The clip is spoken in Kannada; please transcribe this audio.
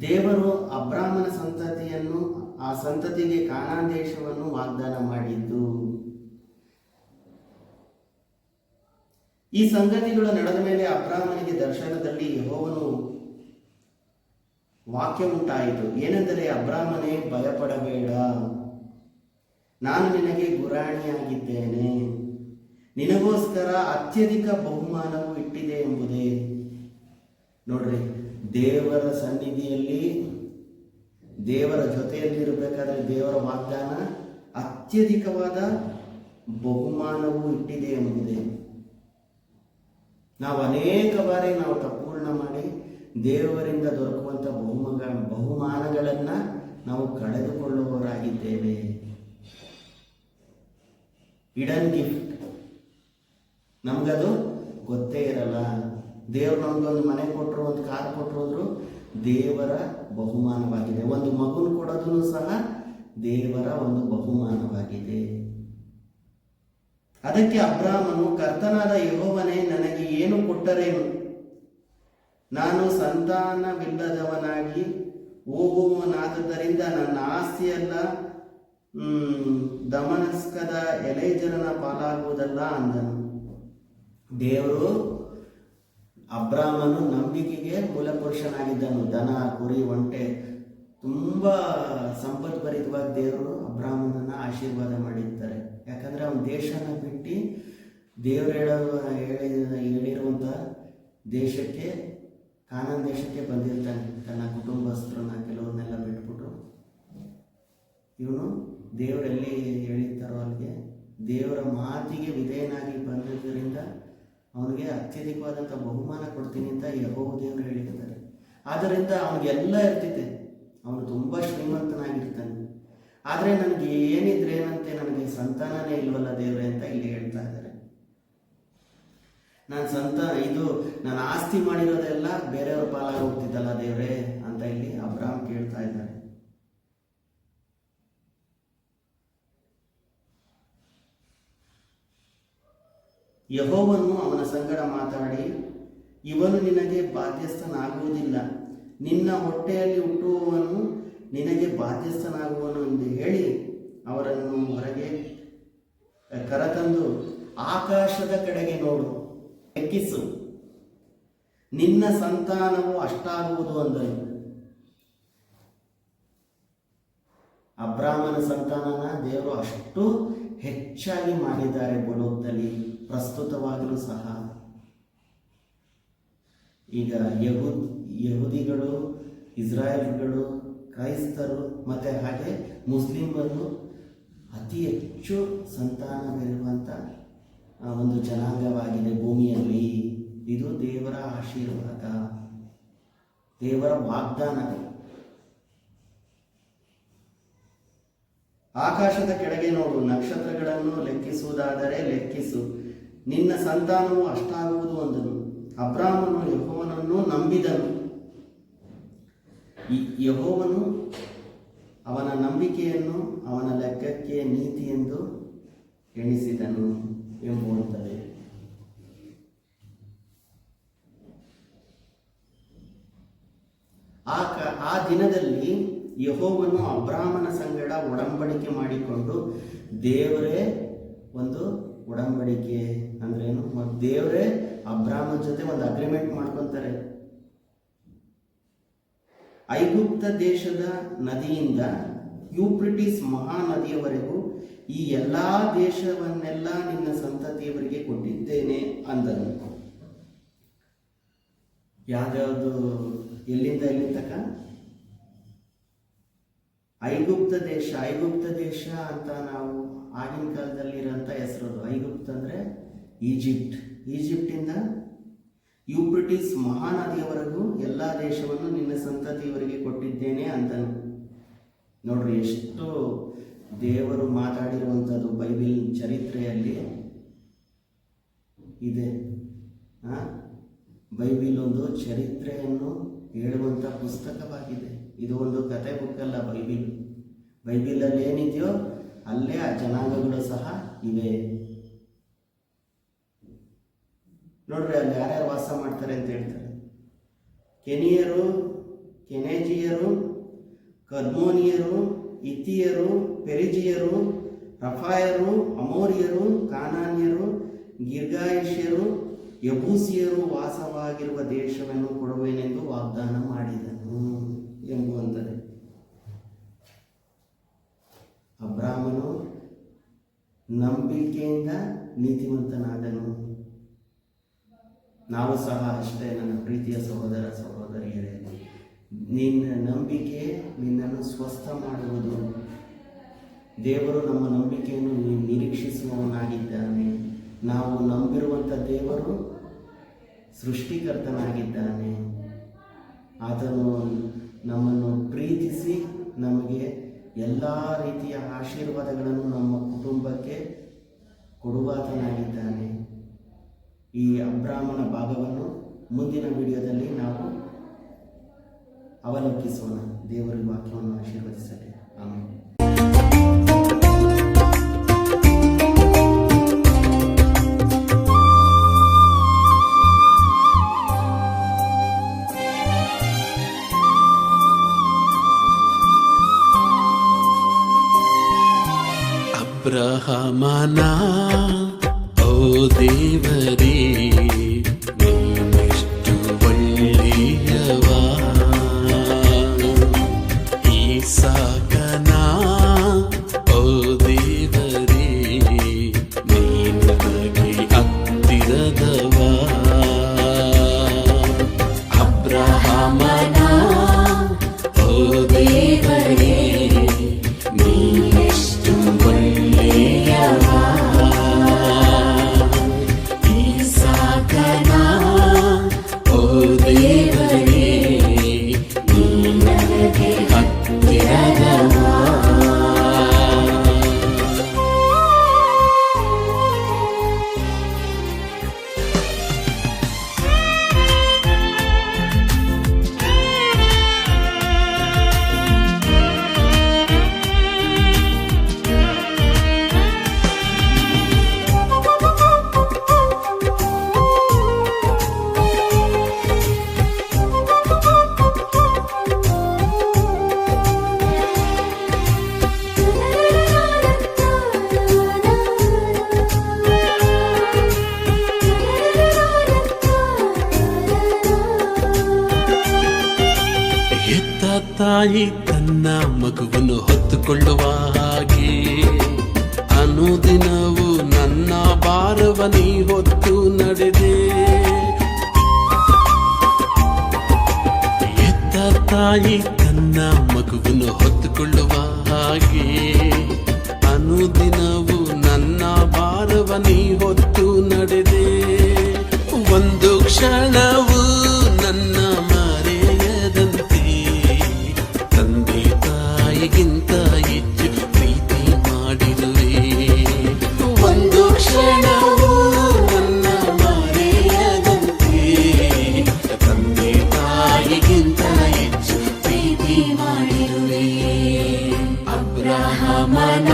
ದೇವರು ಅಬ್ರಾಹ್ಮನ ಸಂತತಿಯನ್ನು, ಆ ಸಂತತಿಗೆ ಕಾನಾನ್ ದೇಶವನ್ನು ವಾಗ್ದಾನ ಮಾಡಿದ್ದು. ಈ ಸಂಗತಿಗಳು ನಡೆದ ಮೇಲೆ ಅಬ್ರಾಹ್ಮನಿಗೆ ದರ್ಶನದಲ್ಲಿ ಯಹೋವನು ವಾಕ್ಯ ಉಂಟಾಯಿತು. ಏನೆಂದರೆ, ಅಬ್ರಾಹ್ಮನೇ, ಭಯಪಡಬೇಡ. ನಾನು ನಿನಗೆ ಗುರಾಣಿಯಾಗಿದ್ದೇನೆ. ನಿನಗೋಸ್ಕರ ಅತ್ಯಧಿಕ ಬಹುಮಾನವು ಇಟ್ಟಿದೆ ಎಂಬುದೇ. ನೋಡ್ರಿ ದೇವರ ಸನ್ನಿಧಿಯಲ್ಲಿ, ದೇವರ ಜೊತೆಯಲ್ಲಿ ಇರಬೇಕಾದ್ರೆ ದೇವರ ವಾಗ್ದಾನ, ಅತ್ಯಧಿಕವಾದ ಬಹುಮಾನವು ಇಟ್ಟಿದೆ ಎಂಬುದೇ. ನಾವು ಅನೇಕ ಬಾರಿ ನಾವು ತಪ್ಪುಗಳನ್ನ ಮಾಡಿ ದೇವರಿಂದ ದೊರಕುವಂಥ ಬಹುಮಾನ ಬಹುಮಾನಗಳನ್ನ ನಾವು ಕಳೆದುಕೊಳ್ಳುವವರಾಗಿದ್ದೇವೆ. ಇಡನ್ ಗಿಫ್ಟ್. ನಮಗದು ಗೊತ್ತೇ ಇರಲ್ಲ. ದೇವ್ರು ಒಂದು ಮನೆ ಕೊಟ್ಟರು ಒಂದು ಕಾರ್ ಕೊಟ್ಟರು ಅಂದ್ರು ದೇವರ ಬಹುಮಾನವಾಗಿದೆ. ಒಂದು ಮಗುನ ಕೊಡೋದನ್ನು ಸಹ ದೇವರ ಒಂದು ಬಹುಮಾನವಾಗಿದೆ. ಅದಕ್ಕೆ ಅಬ್ರಾಹ್ಮನು ಕರ್ತನಾದ ಯಹೋವನೇ, ನನಗೆ ಏನು ಕೊಟ್ಟರೇನು ನಾನು ಸಂತಾನವಿಲ್ಲದವನಾಗಿ ಹೋಗುವವನಾದದ್ದರಿಂದ ನನ್ನ ಆಸ್ತಿಯೆಲ್ಲ ದಮನಸ್ಕದ ಜನನ ಪಾಲಾಗುವುದಲ್ಲ ಅಂದನು. ದೇವರು ಅಬ್ರಾಹ್ಮನು ನಂಬಿಕೆಗೆ ಮೂಲಪುರುಷನಾಗಿದ್ದನು. ದನ, ಕುರಿ, ಒಂಟೆ, ತುಂಬ ಭರಿತವಾದ ದೇವರು ಅಬ್ರಾಹ್ಮನನ್ನ ಆಶೀರ್ವಾದ ಮಾಡಿರ್ತಾರೆ. ಯಾಕಂದ್ರೆ ಅವನ ದೇಶನ ಬಿಟ್ಟು ದೇವರು ಹೇಳೋ, ಹೇಳಿ ಹೇಳಿರುವಂಥ ದೇಶಕ್ಕೆ, ಕಾನನ್ ದೇಶಕ್ಕೆ ಬಂದಿರ್ತಾನೆ. ತನ್ನ ಕುಟುಂಬಸ್ಥರನ್ನ ಕೆಲವನ್ನೆಲ್ಲ ಬಿಟ್ಬಿಟ್ಟು. ಇವನು ದೇವರೆಲ್ಲಿ ಹೇಳಿರ್ತಾರೋ ಅಲ್ಲಿಗೆ ದೇವರ ಮಾತಿಗೆ ವಿಧೇಯನಾಗಿ ಬಂದಿದ್ದರಿಂದ ಅವನಿಗೆ ಅತ್ಯಧಿಕವಾದಂಥ ಬಹುಮಾನ ಕೊಡ್ತೀನಿ ಅಂತ ಯಹೋವ ದೇವರು ಹೇಳಿರ್ತಾರೆ ಆದ್ದರಿಂದ ಅವನಿಗೆಲ್ಲ ಇರ್ತೈತೆ ಅವನು ತುಂಬ ಶ್ರೀಮಂತನಾಗಿರ್ತಾನೆ. ಆದರೆ ನನಗೆ ಏನಿದ್ರೆ ಏನಂತೆ ನನಗೆ ಸಂತಾನನೇ ಇಲ್ವಲ್ಲ ದೇವರೇ ಅಂತ ಇಲ್ಲಿ ಹೇಳ್ತಾ ಇದ್ದಾರೆ. ನಾನು ಸಂತಾನ, ಇದು ನಾನು ಆಸ್ತಿ ಮಾಡಿರೋದೆಲ್ಲ ಬೇರೆಯವ್ರ ಪಾಲಾಗಿ ಹೋಗ್ತಿದ್ದಲ್ಲ ದೇವ್ರೆ ಅಂತ ಇಲ್ಲಿ ಅಬ್ರಾಮ್ ಕೇಳ್ತಾ ಇದ್ದಾರೆ. ಯಹೋವನ್ನು ಅವನ ಸಂಗಡ ಮಾತಾಡಿ, ಇವನು ನಿನಗೆ ಬಾಧ್ಯಸ್ಥನಾಗುವುದಿಲ್ಲ. ನಿನ್ನ ಹೊಟ್ಟೆಯಲ್ಲಿ ಹುಟ್ಟುವವನು ನಿನಗೆ ಬಾಧ್ಯಸ್ಥನಾಗುವನು ಎಂದು ಹೇಳಿ ಅವರನ್ನು ಹೊರಗೆ ಕರತಂದು ಆಕಾಶದ ಕಡೆಗೆ ನೋಡು ಎಕ್ಕಿಸು ನಿನ್ನ ಸಂತಾನವು ಅಷ್ಟಾಗುವುದು ಅಂದರೆ. ಅಬ್ರಾಹ್ಮನ ಸಂತಾನನ ದೇವರು ಅಷ್ಟು ಹೆಚ್ಚಾಗಿ ಮಾಡಿದ್ದಾರೆ ಬುಲೋಕದಲ್ಲಿ ಪ್ರಸ್ತುತವಾಗಲೂ ಸಹ. ಈಗ ಯಹೂದ್ ಯಹೂದಿಗಳು, ಇಸ್ರಾಯೇಲ್ಗಳು, ಕ್ರೈಸ್ತರು ಮತ್ತು ಹಾಗೆ ಮುಸ್ಲಿಮರು ಅತಿ ಹೆಚ್ಚು ಸಂತಾನವಿರುವಂಥ ಒಂದು ಜನಾಂಗವಾಗಿದೆ ಭೂಮಿಯಲ್ಲಿ. ಇದು ದೇವರ ಆಶೀರ್ವಾದ, ದೇವರ ವಾಗ್ದಾನ ಆಕಾಶದ ಕೆಳಗೆ ನೋಡು, ನಕ್ಷತ್ರಗಳನ್ನು ಲೆಕ್ಕಿಸುವುದಾದರೆ ಲೆಕ್ಕಿಸು. ನಿನ್ನ ಸಂತಾನವು ಅಷ್ಟಾಗುವುದು ಅಂದನು. ಅಬ್ರಾಹ್ಮನು ಯಹೋವನನ್ನು ನಂಬಿದನು. ಯಹೋವನು ಅವನ ನಂಬಿಕೆಯನ್ನು, ಅವನ ಲೆಕ್ಕಕ್ಕೆ ನೀತಿ ಎಂದು ಎಣಿಸಿದನು ಎಂಬುವಂಥದ್ದು. ಆ ದಿನದಲ್ಲಿ ಯಹೋವನು ಅಬ್ರಾಹ್ಮನ ಸಂಗಡ ಒಡಂಬಡಿಕೆ ಮಾಡಿಕೊಂಡು ದೇವರೇ ಒಂದು ಒಡಂಬಡಿಕೆ ಅಂದ್ರೇನು ಮತ್ತು ದೇವರೇ ಅಬ್ರಾಹ್ಮನ ಜೊತೆ ಒಂದು ಅಗ್ರಿಮೆಂಟ್ ಮಾಡ್ಕೊತಾರೆ. ಐಗುಪ್ತ ದೇಶದ ನದಿಯಿಂದ ಯೂಪ್ರಿಟಿಸ್ ಮಹಾನದಿಯವರೆಗೂ ಈ ಎಲ್ಲಾ ದೇಶವನ್ನೆಲ್ಲ ನಿನ್ನ ಸಂತತಿಯವರಿಗೆ ಕೊಟ್ಟಿದ್ದೇನೆ ಅಂದನು ಯಾವ್ದಾವುದು ಎಲ್ಲಿಂದ ಎಲ್ಲಿ ತಕ ಐಗುಪ್ತ ದೇಶ ಐಗುಪ್ತ ದೇಶ ಅಂತ ನಾವು ಆಗಿನ ಕಾಲದಲ್ಲಿ ಇರೋಂಥ ಹೆಸರು ಐಗುಪ್ತ ಅಂದರೆ ಈಜಿಪ್ಟ್. ಈಜಿಪ್ಟಿಂದ ಯೂಪ್ರಿಟಿಸ್ ಮಹಾನದಿಯವರೆಗೂ ಎಲ್ಲ ದೇಶವನ್ನು ನಿನ್ನ ಸಂತತಿಯವರಿಗೆ ಕೊಟ್ಟಿದ್ದೇನೆ ಅಂತನು ನೋಡ್ರಿ, ಎಷ್ಟು ದೇವರು ಮಾತಾಡಿರುವಂಥದ್ದು ಬೈಬಿಲ್ ಚರಿತ್ರೆಯಲ್ಲಿ ಇದೆ? ಬೈಬಿಲ್ ಒಂದು ಚರಿತ್ರೆಯನ್ನು ಹೇಳುವಂಥ ಪುಸ್ತಕವಾಗಿದೆ. ಇದು ಒಂದು ಕತೆ ಬುಕ್ ಅಲ್ಲ ಬೈಬಿಲ್ ಬೈಬಿಲಲ್ಲಿ ಏನಿದೆಯೋ ಅಲ್ಲೇ ಆ ಜನಾಂಗಗಳು ಸಹ ಇವೆ. ನೋಡ್ರಿ ಅಲ್ಲಿ ಯಾರ್ಯಾರು ವಾಸ ಮಾಡ್ತಾರೆ ಅಂತ ಹೇಳ್ತಾರೆ. ಕೆನಿಯರು, ಕೆನೆಜಿಯರು, ಕರ್ಮೋನಿಯರು, ಇತಿಯರು, ಪೆರಿಜಿಯರು, ರಫಾಯರು, ಅಮೋರಿಯರು, ಕಾನಾನ್ಯರು, ಗಿರ್ಗಾಯಿಷ್ಯರು, ಯಬೂಸಿಯರು ವಾಸವಾಗಿರುವ ದೇಶವನ್ನು ಕೊಡುವೆನೆಂದು ವಾಗ್ದಾನ ಮಾಡಿದನು. ಎಂಬುವಂಥದ್ದು ಅಬ್ರಾಹ್ಮನು ನಂಬಿಕೆಯಿಂದ ನೀತಿವಂತನಾದನು. ನಾವು ಸಹ ಅಷ್ಟೇ ನನ್ನ ಪ್ರೀತಿಯ ಸಹೋದರ ಸಹೋದರಿಯರೇ. ನಿನ್ನ ನಂಬಿಕೆ ನಿನ್ನನ್ನು ಸ್ವಸ್ಥ ಮಾಡುವುದು. ದೇವರು ನಮ್ಮ ನಂಬಿಕೆಯನ್ನು ನಿರೀಕ್ಷಿಸುವವನಾಗಿದ್ದಾನೆ. ನಾವು ನಂಬಿರುವಂಥ ದೇವರು ಸೃಷ್ಟಿಕರ್ತನಾಗಿದ್ದಾನೆ. ಆತನು ನಮ್ಮನ್ನು ಪ್ರೀತಿಸಿ ನಮಗೆ ಎಲ್ಲ ರೀತಿಯ ಆಶೀರ್ವಾದಗಳನ್ನು ನಮ್ಮ ಕುಟುಂಬಕ್ಕೆ ಕೊಡುವಾತನಾಗಿದ್ದಾನೆ. ಈ ಅಬ್ರಾಹ್ಮಣ ಭಾಗವನ್ನು ಮುಂದಿನ ವಿಡಿಯೋದಲ್ಲಿ ನಾವು ಅವಲೋಕಿಸೋಣ. ದೇವರ ವಾಕ್ಯವನ್ನು ಆಶೀರ್ವದಿಸಲಿ. ಆಮೇಲೆ ಅಬ್ರಹಮನ ಓ ದೇವರೇ. ತಾಯಿ ತನ್ನ ಮಗುವನ್ನು ಹೊತ್ತುಕೊಳ್ಳುವ ಹಾಗೆ. ಅನುದಿನವು ನನ್ನ ಭಾರವ ನೀ ಹೊತ್ತು ನಡೆದೆ. ಎತ್ತ ತಾಯಿ ತನ್ನ ಮಗುವನ್ನು ಹೊತ್ತುಕೊಳ್ಳುವ ಹಾಗೆ. ಅನುದಿನವು ನನ್ನ ಭಾರವ ನೀ ಹೊತ್ತು ನಡೆದೆ. ಒಂದು ಕ್ಷಣವು Brahmana